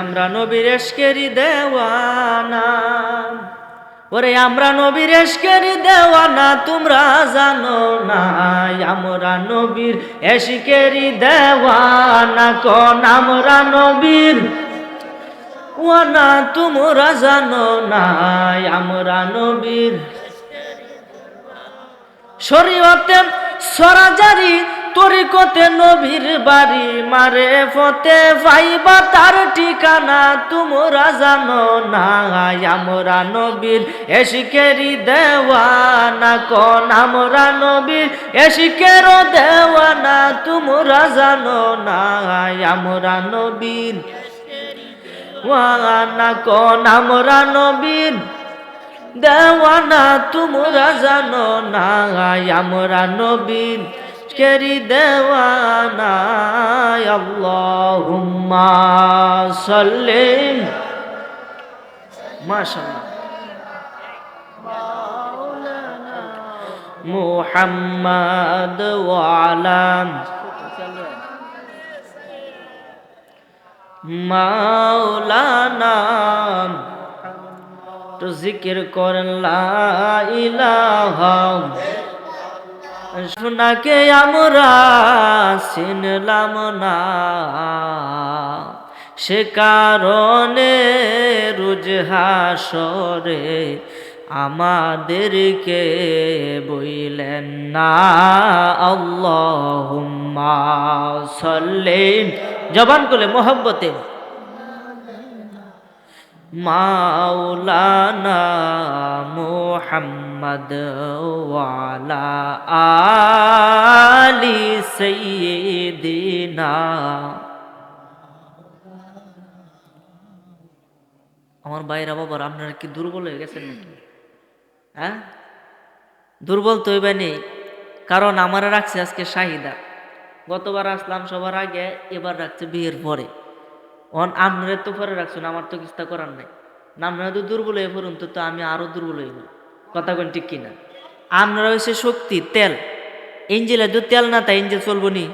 আমরা নবীর এশকেরি দেওয়ানা। ওরে, আমরা নবীর এশকেরি দেওয়ানা, তোমরা জানো না। আমরা নবীর এশকেরি দেওয়ানা, কোন আমরা নবীর ওয়ানা, তোমরা জানো না। আমরা নবীর শরীয়তে সরাজারি তরিকতে নবীর বাড়ি মারে ফতে পাইবা তার ঠিকানা তোমরা জানো না, আমরা নবীর এশিকেরি দেওয়ানা কোন, আমরা নবীর এশিকেরও দেওয়ানা তোমরা জানো না, আমরা নবীর ওয়ানা কোন, আমরা নবীর দেওয়ানা তোমরা জানো না, আমরা নবীন কেরি দেওয়ানা আল্লাহুম্মা সাল্লিম মাশাআল্লাহ মুহাম্মদ মাওলানা। তো জিকির করেন লা ইলাহা শোনাকে আমরা চিনলাম না। সে কারণে রুজ হাসরে আমাদেরকে বইলেন না। আল্লাহুম্মা সাল্লিম জবান করলে মোহব্বতে। মাওলানা মুহাম্মদ ওয়ালা আলি সাইয়্যিদিনা আমার ভাইরা বাবার আপনারা কি দুর্বল হয়ে গেছেন নাকি? হ্যাঁ? দুর্বল তো এবার নেই কারণ আমার রাখছে আজকে শাহিদা। গতবার আসলাম সবার আগে, এবার রাখছে বিয়ের পরে। অন আপনারা তো পরে রাখছেন আমার তো কিছু করার নাই। আপনারা তো দুর্বল হয়ে পড়ুন, তো আমি আরও দুর্বল হইব কথা কোন ঠিক কিনা? আপনারা হয়েছে শক্তি, তেল। ইঞ্জিলে তো তেল না তাই ইঞ্জিল চলবো নি?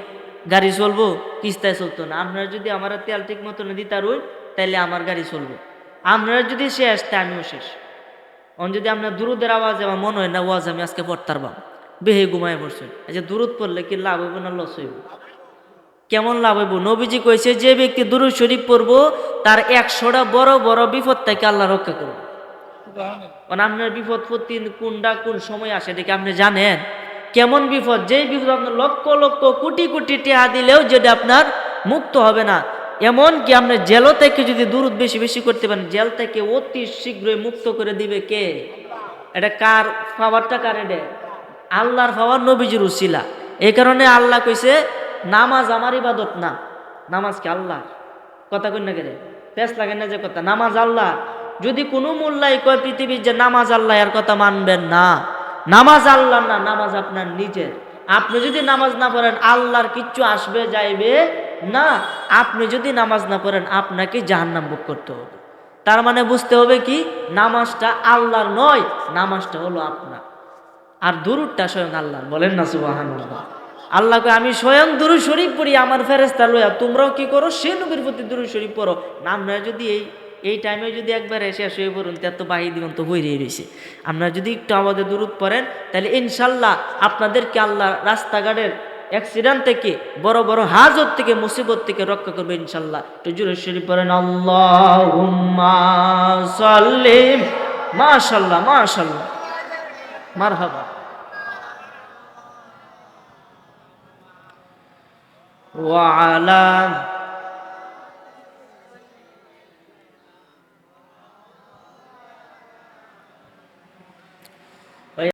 গাড়ি চলবো, কিস্তায় চলতো না। আপনারা যদি আমার তেল ঠিক মতো না দিতে রই তাহলে আমার গাড়ি চলবো। আপনারা যদি শেষ, তা আমিও শেষ। অন যদি আপনার দুরুদের আওয়াজ আমার মনে হয় না, ওয়াজ আমি আজকে পড়তার পারবাম বেহে ঘুমায় পড়ছেন আচ্ছা দূরত পড়লে কি লাভ হইব না লস হইব? কেমন লাভ হইব? নবীজি কইছে, যে ব্যক্তি দুরুদ শরীফ পড়ব, তার একশোটা বড় বড় বিপদ থেকে আল্লাহ রক্ষা করবে কারণ আপনার বিপদ প্রতি কোনটা কোন সময় আসে এটাকে আপনি জানেন। কেমন বিপদ? যেই বিপদ আপনার লক্ষ লক্ষ কোটি কোটি টেহা দিলেও যেটা আপনার মুক্ত হবে না এমন কি আপনি জেল থেকে যদি দূরত বেশি বেশি করতে পারেন, জেল থেকে অতি শীঘ্রই মুক্ত করে দিবে কে? এটা কার? পাওয়ারটা কার এটা আল্লাহর পাওয়ার নবীজির উসিলা। এই কারণে আল্লাহ কইছে, নামাজ আমার ইবাদত না। নামাজ কি আল্লাহ কথা কই না কেরে পেস লাগে না যে কথা? নামাজ আল্লাহ যদি কোনো মোল্লাই কয় পৃথিবীর যে নামাজ আল্লাহ এর কথা মানবেন না, নামাজ আল্লাহ না, নামাজ আপনার নিজের। আপনি যদি নামাজ না পড়েন, আল্লাহর কিচ্ছু আসবে, যাইবে না। আপনি যদি নামাজ না পড়েন, আপনাকে জাহান্নাম ভোগ করতে হবে। তার মানে বুঝতে হবে কি, নামাজটা আল্লাহর নয়, নামাজটা হলো আপনার। আর দুরুদটা স্বয়ং আল্লাহ বলেন না সুবাহান আল্লাহকে আমি স্বয়ং দুরু শরীফ পড়ি, আমার ফেরেস্তা লইয়া। তোমরাও কি করো? সে নবীর প্রতি দুরু শরীফ পড়ো। নাম নয় যদি এই এই টাইমে যদি একবার এসে শুয়ে পড়ুন তার তো বাহি দিবেন তো বই রয়েছে আপনারা যদি একটু আমাদের দূরত পড়েন তাহলে ইনশাল্লাহ আপনাদেরকে আল্লাহ রাস্তাঘাটের অ্যাক্সিডেন্ট থেকে বড় বড় হাজত থেকে মুসিবত থেকে রক্ষা করবে ইনশাল্লাহ একটু জুরে শরীফ পড়েন আল্লাহ সাল্লিম মাশাল্লাহ মাশাল্লাহ মারহাবা وعلى